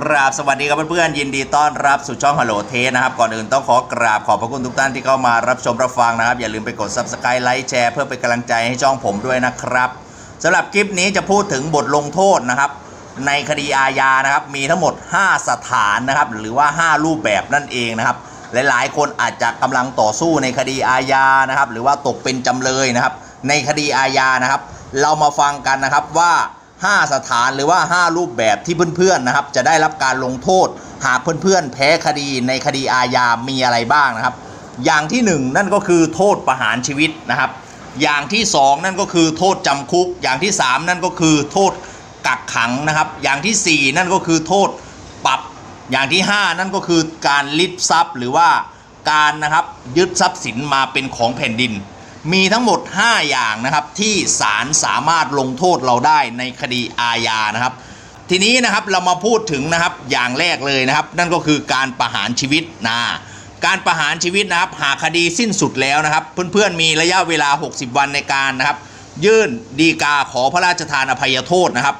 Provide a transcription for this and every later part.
กราบสวัสดีครับเพื่อนๆยินดีต้อนรับสู่ช่องฮัลโหลเทนะครับ ก่อนอื่นต้องขอกราบขอบพระคุณทุกท่านที่เข้ามารับชมรับฟังนะครับ อย่าลืมไปกด subscribe ไลค์แชร์เพื่อเป็นกำลังใจให้ช่องผมด้วยนะครับสำหรับคลิปนี้จะพูดถึงบทลงโทษนะครับ ในคดีอาญานะครับ มีทั้งหมด 5 สถานนะครับ หรือว่า 5 รูปแบบนั่นเองนะครับ หลายๆ คนอาจจะกำลังต่อสู้ในคดีอาญานะครับ หรือว่าตกเป็นจำเลยนะครับ ในคดีอาญานะครับ เรามาฟังกันนะครับว่า 5 สถานหรือว่า 5 รูปแบบที่เพื่อนๆนะครับ จะได้รับการลงโทษ หากเพื่อนๆ แพ้คดีในคดีอาญามีอะไรบ้างนะครับ อย่างที่ 1 นั่นก็คือโทษประหารชีวิตนะครับ อย่างที่ 2 นั่นก็คือโทษจำคุก อย่างที่ 3 นั่นก็คือโทษกักขังนะครับ อย่างทีสี่4 นั่นก็คือโทษปรับ อย่างที่ 5 นั่นก็คือการลิดทรัพย์หรือว่าการนะครับยึดทรัพย์สินมาเป็นของแผ่นดิน มีทั้งหมด 5 อย่างนะครับที่ศาลสามารถลงโทษเราได้ในคดีอาญานะครับ ทีนี้นะครับเรามาพูดถึงนะครับอย่างแรกเลยนะครับ นั่นก็คือการประหารชีวิตนะการประหารชีวิตนะครับ หากคดีสิ้นสุดแล้วนะครับ เพื่อนๆมีระยะเวลา 60 วันในการนะครับ ยื่นดีกาขอพระราชทานอภัยโทษนะครับ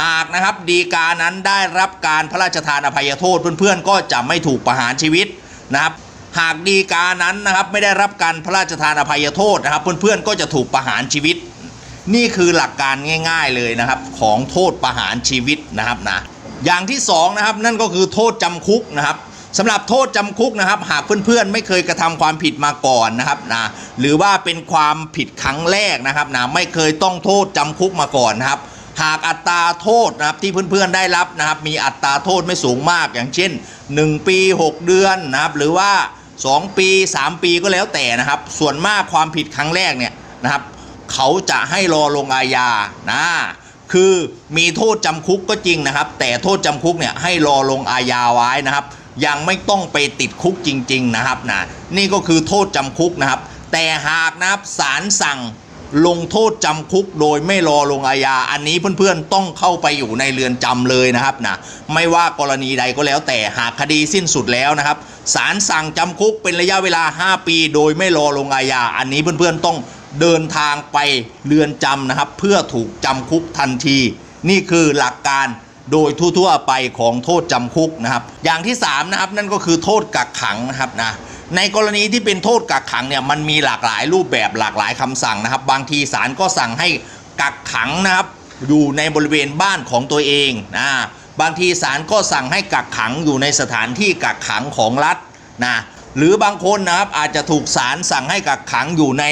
หากนะครับดีกานั้นได้รับการพระราชทานอภัยโทษเพื่อนๆก็จะไม่ถูกประหารชีวิตนะครับ หากดีกานั้นนะครับไม่ได้รับการพระราชทานอภัยโทษนะครับ เพื่อนๆก็จะถูกประหารชีวิต นี่คือหลักการง่าย ๆเลยนะครับ ของโทษประหารชีวิตนะครับนะอย่างที่สองนะครับนั่นก็คือโทษจำคุกนะครับสำหรับโทษจำคุกนะครับ หากเพื่อนๆไม่เคยกระทำความผิดมาก่อนนะครับนะหรือว่าเป็นความผิดครั้งแรกนะครับนะไม่เคยต้องโทษจำคุกมาก่อนนะครับ หากอัตราโทษนะครับที่เพื่อนๆได้รับนะครับ มีอัตราโทษไม่สูงมากอย่างเช่น 1 ปี 6 เดือนนะครับ หรือว่า 2 ปี 3 ปีก็แล้วแต่นะครับ ส่วนมากความผิดครั้งแรกเนี่ยนะครับ เขาจะให้รอลงอาญานะคือมีโทษจำคุกก็จริงนะครับ แต่โทษจำคุกเนี่ยให้รอลงอาญาไว้นะครับ ยังไม่ต้องไปติดคุกจริง ๆ นะครับนะนี่ก็คือโทษจำคุกนะครับ แต่หากนะครับศาลสั่ง ลงโทษจำคุกโดยไม่รอลงอาญา อันนี้เพื่อนๆต้องเข้าไปอยู่ในเรือนจำเลยนะครับนะไม่ว่ากรณีใดก็แล้วแต่หากคดีสิ้นสุดแล้วนะครับศาลสั่งจำคุกเป็นระยะเวลา 5 ปี โดยไม่รอลงอาญา อันนี้เพื่อนๆต้องเดินทางไปเรือนจำนะครับ เพื่อถูกจำคุกทันที นี่คือหลักการโดยทั่วๆไปของโทษจำคุกนะครับ อย่างที่3นะครับนั่นก็คือโทษกักขังนะครับนะ ในกรณีที่เป็นโทษกักขังเนี่ยมันมีหลากหลายรูปแบบหลากหลายคำสั่งนะครับ บางทีศาลก็สั่งให้กักขังนะครับอยู่ในบริเวณบ้านของตัวเองนะบางทีศาลก็สั่งให้กักขังอยู่ในสถานที่กักขังของรัฐนะหรือบางคนนะครับอาจจะถูกศาลสั่งให้กักขังอยู่ใน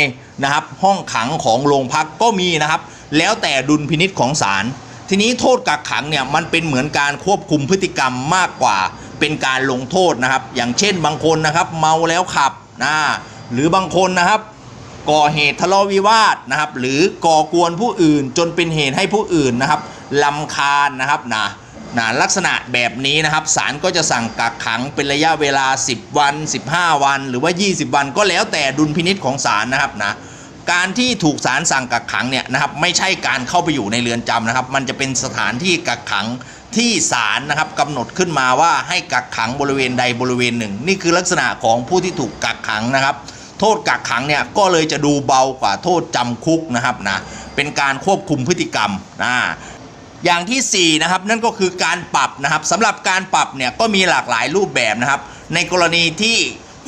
นะครับห้องขังของโรงพักก็มีนะครับ แล้วแต่ดุลพินิษของศาลทีนี้โทษกักขังเนี่ยมันเป็นเหมือนการควบคุมพฤติกรรมมากกว่า เป็นการลงโทษนะครับ อย่างเช่นบางคนนะครับ เมาแล้วขับนะหรือบางคนนะครับ ก่อเหตุทะเลาะวิวาทนะครับ หรือก่อกวนผู้อื่นจนเป็นเหตุให้ผู้อื่นนะครับลำคาญนะครับนะนะลักษณะแบบนี้นะครับศาลก็จะสั่งกักขังเป็นระยะเวลา 10 วัน 15 วัน หรือว่า 20 วันก็แล้วแต่ดุลพินิษของศาลนะครับนะการที่ถูกศาลสั่งกักขังเนี่ยนะครับไม่ใช่การเข้าไปอยู่ในเรือนจำนะครับ มันจะเป็นสถานที่กักขัง ที่ศาลนะครับกำหนดขึ้นมาว่าให้กักขังบริเวณใดบริเวณหนึ่ง นี่คือลักษณะของผู้ที่ถูกกักขังนะครับ โทษกักขังเนี่ยก็เลยจะดูเบากว่าโทษจำคุกนะครับนะเป็นการควบคุมพฤติกรรมนะอย่างทีสี่4นะครับนั่นก็คือการปรับนะครับสำหรับการปรับเนี่ยก็มีหลากหลายรูปแบบนะครับ ในกรณีที่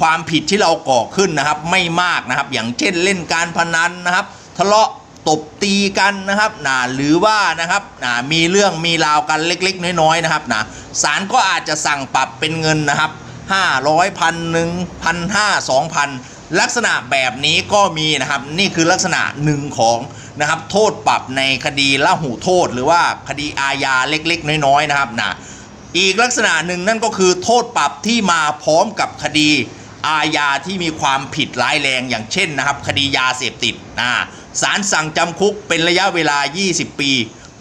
ความผิดที่เราก่อขึ้นนะครับไม่มากนะครับ อย่างเช่นเล่นการพนันนะครับ ทะเลาะ ตบตีกันนะครับนะหรือว่านะครับนะมีเรื่องมีราวกันเล็กๆ น้อยๆนะครับนะศาลก็อาจจะสั่งปรับเป็นเงินนะครับ 500พันหนึ่งพันห้าสองพันลักษณะแบบนี้ก็มีนะครับนี่คือลักษณะหนึ่งของนะครับโทษปรับในคดีละหูโทษ หรือว่าคดีอาญาเล็กๆ น้อยๆนะครับนะอีกลักษณะหนึ่งนั่นก็คือโทษปรับที่มาพร้อมกับคดี อาญาที่มีความผิดร้ายแรงอย่างเช่นนะครับ คดียาเสพติดนะศาลสั่งจำคุกเป็นระยะเวลา 20 ปี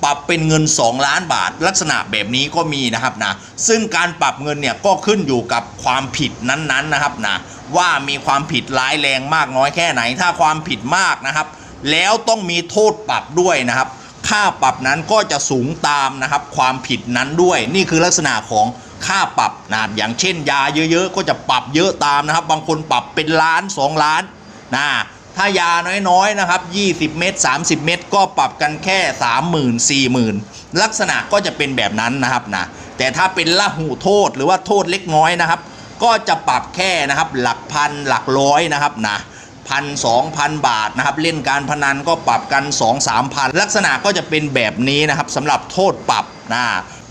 ปรับเป็นเงิน 2 ล้านบาท ลักษณะแบบนี้ก็มีนะครับนะซึ่งการปรับเงินเนี่ยก็ขึ้นอยู่กับความผิดนั้นๆนะครับนะว่ามีความผิดร้ายแรงมากน้อยแค่ไหน ถ้าความผิดมากนะครับ แล้วต้องมีโทษปรับด้วยนะครับ ค่าปรับนั้นก็จะสูงตามนะครับ ความผิดนั้นด้วย นี่คือลักษณะของ ค่าปรับนะอย่างเช่นยาเยอะๆ ก็จะปรับเยอะตามนะครับ บางคนปรับเป็นล้าน 2 ล้านนะถ้ายาน้อยๆนะครับ 20 เม็ด30 เม็ดก็ปรับกันแค่ 30,000 40,000 ลักษณะก็จะเป็นแบบนั้นนะครับนะแต่ถ้าเป็นละหูโทษหรือว่าโทษเล็กน้อยนะครับ ก็จะปรับแค่นะครับหลักพันหลักร้อยนะครับนะ พันสองพันบาทนะครับเล่นการพนันก็ปรับกัน 2 3พันลักษณะก็จะเป็นแบบนี้นะครับสำหรับโทษปรับนะ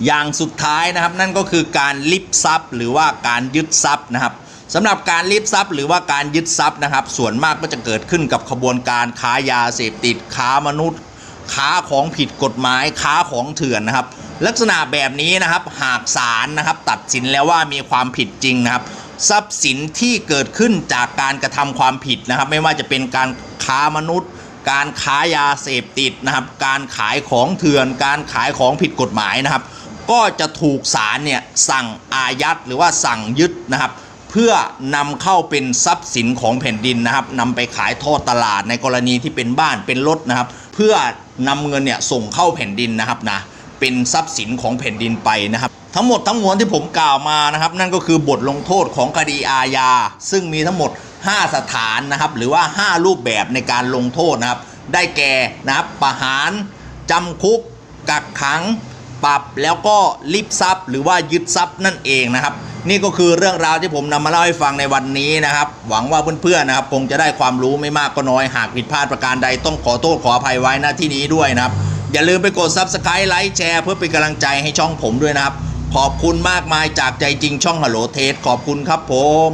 อย่างสุดท้ายนะครับนั่นก็คือการลิบทรัพย์ หรือว่าการยึดทรัพย์นะครับสำหรับการลิบทรัพย์หรือว่าการยึดทรัพย์นะครับ ส่วนมากก็จะเกิดขึ้นกับขบวนการค้ายาเสพติดค้ามนุษย์ ค้าของผิดกฎหมายค้าของเถื่อนนะครับ ลักษณะแบบนี้นะครับหากศาลนะครับ ตัดสินแล้วว่ามีความผิดจริงนะครับ ทรัพย์สินที่เกิดขึ้นจากการกระทำความผิดนะครับ ไม่ว่าจะเป็นการค้ามนุษย์ การค้ายาเสพติดนะครับ การขายของเถื่อน การขายของผิดกฎหมายนะครับ ก็จะถูกศาลเนี่ยสั่งอายัดหรือว่าสั่งยึดนะครับ เพื่อนำเข้าเป็นทรัพย์สินของแผ่นดินนะครับนำไปขายทอดตลาดในกรณีที่เป็นบ้านเป็นรถนะครับ เพื่อนำเงินเนี่ยส่งเข้าแผ่นดินนะครับนะเป็นทรัพย์สินของแผ่นดินไปนะครับทั้งหมดทั้งมวลที่ผมกล่าวมานะครับ นั่นก็คือบทลงโทษของคดีอาญา ซึ่งมีทั้งหมด 5 สถานนะครับ หรือว่า 5 รูปแบบในการลงโทษนะครับ ได้แก่นะครับประหารจำคุก กักขัง ปรับแล้วก็ลิบทรัพย์ หรือว่ายึดทรัพย์นั่นเองนะครับ นี่ก็คือเรื่องราวที่ผมนำมาเล่าให้ฟังในวันนี้นะครับ หวังว่าเพื่อนๆนะครับ คงจะได้ความรู้ไม่มากก็น้อยหากผิดพลาดประการใดต้องขอโทษขออภัยไว้ณที่นี้ด้วยนะครับ อย่าลืมไปกด Subscribe ไลค์แชร์เพื่อเป็นกำลังใจให้ช่องผมด้วยนะครับ ขอบคุณมากมายจากใจจริงช่องฮัลโหลเทสขอบคุณครับผม